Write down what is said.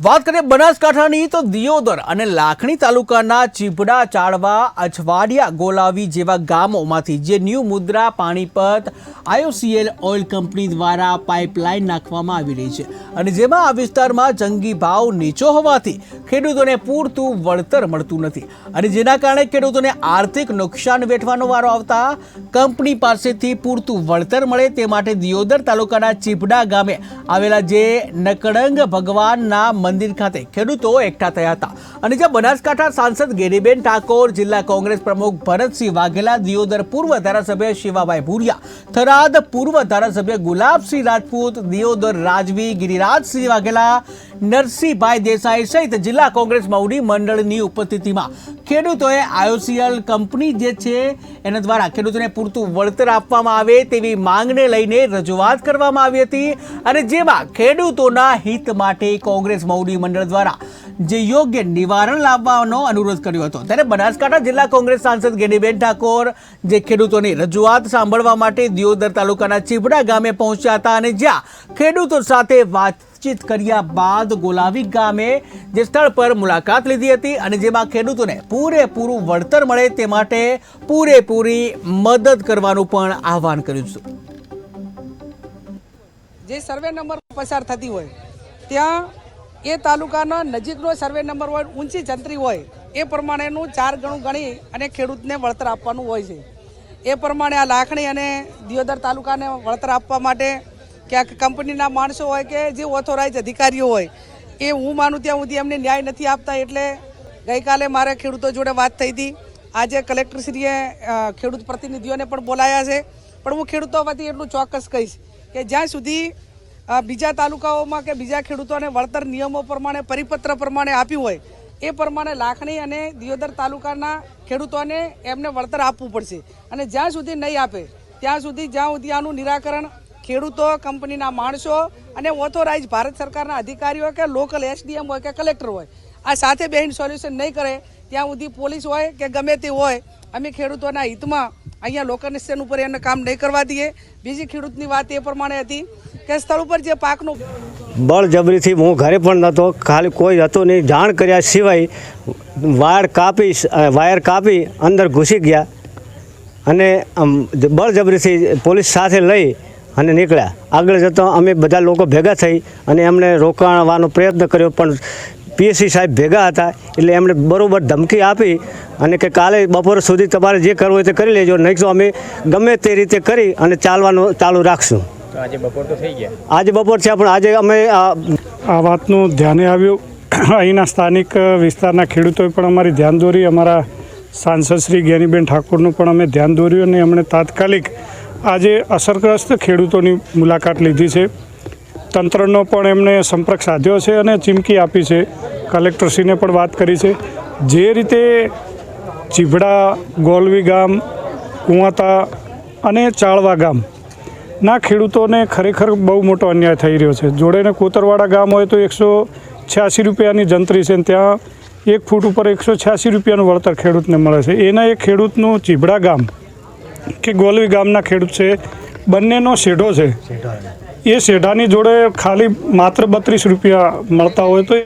વાત કરીએ બનાસકાંઠાની, તો દિયોદર અને લાખણી તાલુકાના ચીપડા ચાળવા, અછવાડિયા, ગોલાવી જેવા ગામોમાંથી જે new Mundra, Panipat, IOCL oil company દ્વારા પાઇપલાઇન નાખવામાં આવી રહી છે અને જેમાં આ વિસ્તારમાં જંગી ભાવ નીચો હોવાથી ખેડૂતોને પૂરતું વળતર મળતું નથી અને જેના કારણે ખેડૂતોને આર્થિક નુકસાન વેઠવાનો વારો આવતા કંપની પાસેથી પૂરતું વળતર મળે તે માટે દિયોદર તાલુકાના ચીપડા ગામે આવેલા જે નકડંગ ભગવાનના મંદિર ખાતે ખેડૂતો એકઠા થયા હતા. અને જ્યાં બનાસકાંઠા સાંસદ ગેરીબેન ઠાકોર, જિલ્લા કોંગ્રેસ પ્રમુખ ભરતસિંહ વાઘેલા, દિયોદર પૂર્વ ધારાસભ્ય શિવાભાઈ ભૂરિયા, થરાદ પૂર્વ ધારાસભ્ય ગુલાબસિંહ રાજપૂત, દિયોદર રાજવી ગિરિરાજસિંહ વાઘેલા, નરસિંહભાઈ દેસાઈ સહિત જિલ્લા કોંગ્રેસ મૌડી મંડળની ઉપસ્થિતિમાં ખેડૂતોએ આયોસીએલ કંપની જે છે, એના દ્વારા ખેડૂતોને પૂરતું વળતર આપવામાં આવે તેવી માંગને લઈને રજૂઆત કરવામાં આવી હતી. અને જેમાં ખેડૂતોના હિત માટે કોંગ્રેસ મૌડી મંડળ દ્વારા જે યોગ્ય નિવારણ લાવવાનો અનુરોધ કર્યો હતો. ત્યારે બનાસકાંઠા જિલ્લા કોંગ્રેસ સાંસદ ગેડીબેન ઠાકોર જે ખેડૂતોની રજૂઆત સાંભળવા માટે દિયોદર તાલુકાના ચીબડા ગામે પહોંચ્યા હતા અને જ્યાં ખેડૂતો સાથે વાતચીત કર્યા બાદ ગોલાવી ગામે જે સ્થળ પર મુલાકાત લીધી હતી અને જેમાં ખેડૂતોને પૂરેપૂરું વળતર મળે તે માટે પૂરેપૂરી મદદ કરવાનું પણ આહવાન કર્યું છે જે સર્વે નંબર પસાર થતી હોય, ત્યાં એ તાલુકાનો નજીકનો સર્વે નંબર હોય, ઊંચી જંત્રી હોય, એ પ્રમાણેનું ચાર ગણું ગણી અને ખેડૂતને વળતર આપવાનું હોય છે. એ પ્રમાણે આ લાખણી અને દિયોદર તાલુકાને વળતર આપવા માટે ક્યાંક કંપનીના માણસો હોય કે જે ઓથોરાઇઝ અધિકારીઓ હોય, એ હું માનું ત્યાં સુધી એમને ન્યાય નથી આપતા એટલે ગઈકાલે મારે ખેડૂતો જોડે વાત થઈ હતી. આજે કલેક્ટરશ્રીએ ખેડૂત પ્રતિનિધિઓને પણ બોલાયા છે. પણ હું ખેડૂતો વતી એટલું ચોક્કસ કહીશ કે જ્યાં સુધી બીજા તાલુકાઓમાં કે બીજા ખેડૂતોને વળતર નિયમો પ્રમાણે, પરિપત્ર પ્રમાણે આપ્યું હોય, એ પ્રમાણે લાખણી અને દિયોદર તાલુકાના ખેડૂતોને એમને વળતર આપવું પડશે. અને જ્યાં સુધી નહીં આપે, ત્યાં સુધી જ્યાં સુધી આનું નિરાકરણ ખેડૂતો, કંપનીના માણસો અને ઓથોરાઇઝ ભારત સરકારના અધિકારીઓ કે લોકલ એસડીએમ હોય કે કલેક્ટર હોય, આ સાથે બેહીન સોલ્યુશન નહીં કરે, ત્યાં સુધી પોલીસ હોય કે ગમે તે હોય, અમે ખેડૂતોના હિતમાં અહીંયા લોકલ સ્ટેન્ડ ઉપર એને કામ નહીં કરવા દઈએ. બીજી ખેડૂતની વાત એ પ્રમાણે હતી કે સ્થળ ઉપર જે પાકનું બળજબરીથી હું ઘરે પણ નહોતો, ખાલી કોઈ હતો નહીં. જાણ કર્યા સિવાય વાયર કાપી વાયર કાપી અંદર ઘૂસી ગયા અને બળજબરીથી પોલીસ સાથે લઈ અને નીકળ્યા. આગળ જતો અમે બધા લોકો ભેગા થઈ અને એમને રોકાણવાનો પ્રયત્ન કર્યો, પણ પીએસસી સાહેબ ભેગા હતા એટલે એમણે બરોબર ધમકી આપી અને કે કાલે બપોર સુધી તમારે જે કરવું હોય તે કરી લેજો નહીં તો અમે ગમે તે રીતે કરી અને ચાલવાનું ચાલુ રાખશું. આજે બપોર તો થઈ ગયા. આજે બપોર છે પણ આજે અમે આ આ વાતનું ધ્યાને આવ્યું. અહીંના સ્થાનિક વિસ્તારના ખેડૂતોએ પણ અમારી ધ્યાન દોરી. અમારા સાંસદ શ્રી જ્ઞાનીબેન ઠાકોરનું પણ અમે ધ્યાન દોર્યું અને એમણે તાત્કાલિક આજે અસરગ્રસ્ત ખેડૂતોની મુલાકાત લીધી છે. તંત્રનો પણ એમણે સંપર્ક સાધ્યો છે અને ચીમકી આપી છે. કલેક્ટરશ્રીને પણ વાત કરી છે. જે રીતે ચીભડા, ગોલવી ગામ, કુંવાતા અને ચાળવા ગામ ના ખેડૂતોને ખરેખર બહુ મોટો અન્યાય થઈ રહ્યો છે. જોડેને કોતરવાડા ગામ હોય તો એકસો છ્યાસી રૂપિયાની જંત્રી છે ત્યાં એક ફૂટ ઉપર એકસો છ્યાસી રૂપિયાનું વળતર ખેડૂતને મળે છે. એના એક ખેડૂતનું ચીભડા ગામ કે ગોલવી ગામના ખેડૂત છે. બંનેનો શેઢો છે. એ શેઢાની જોડે ખાલી માત્ર બત્રીસ રૂપિયા મળતા હોય તો